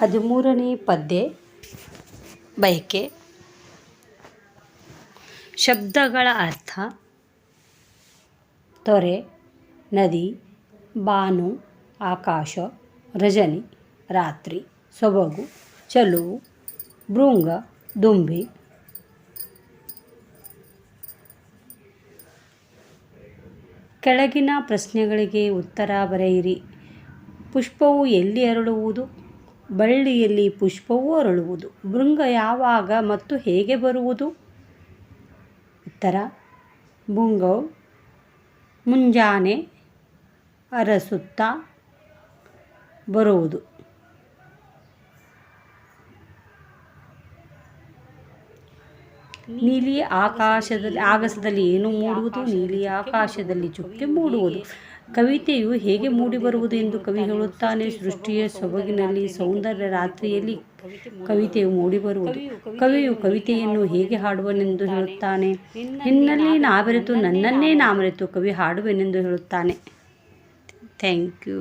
ಹದಿಮೂರನೇ ಪದ್ಯ ಬಯಕೆ. ಶಬ್ದಗಳ ಅರ್ಥ. ತೊರೆ, ನದಿ, ಬಾನು, ಆಕಾಶ, ರಜನಿ, ರಾತ್ರಿ, ಸೊಬಗು, ಚೆಲುವು, ಭೃಂಗ, ದುಂಬಿ. ಕೆಳಗಿನ ಪ್ರಶ್ನೆಗಳಿಗೆ ಉತ್ತರ ಬರೆಯಿರಿ. ಪುಷ್ಪವು ಎಲ್ಲಿ ಅರಳುವುದು? ಬಳ್ಳಿಯಲ್ಲಿ ಪುಷ್ಪವು ಅರಳುವುದು. ಭೃಂಗ ಯಾವಾಗ ಮತ್ತು ಹೇಗೆ ಬರುವುದು? ಉತ್ತರ. ಭೃಂಗವು ಮುಂಜಾನೆ ಅರಸುತ್ತಾ ಬರುವುದು. ನೀಲಿ ಆಕಾಶದಲ್ಲಿ, ಆಗಸದಲ್ಲಿ ಏನು ಮೂಡುವುದು? ನೀಲಿ ಆಕಾಶದಲ್ಲಿ ಚುಕ್ಕೆ ಮೂಡುವುದು. ಕವಿತೆಯು ಹೇಗೆ ಮೂಡಿಬರುವುದು ಎಂದು ಕವಿ ಹೇಳುತ್ತಾನೆ, ಸೃಷ್ಟಿಯ ಸೊಬಗಿನಲ್ಲಿ ಸೌಂದರ್ಯ ರಾತ್ರಿಯಲ್ಲಿ ಕವಿತೆಯು ಮೂಡಿಬರುವುದು. ಕವಿಯು ಕವಿತೆಯನ್ನು ಹೇಗೆ ಹಾಡುವನೆಂದು ಹೇಳುತ್ತಾನೆ? ನಿನ್ನಲ್ಲಿ ನಾ ಬೆರೆತು ನನ್ನನ್ನೇ ನಾಮರೆತು ಕವಿ ಹಾಡುವೆನೆಂದು ಹೇಳುತ್ತಾನೆ. Thank you.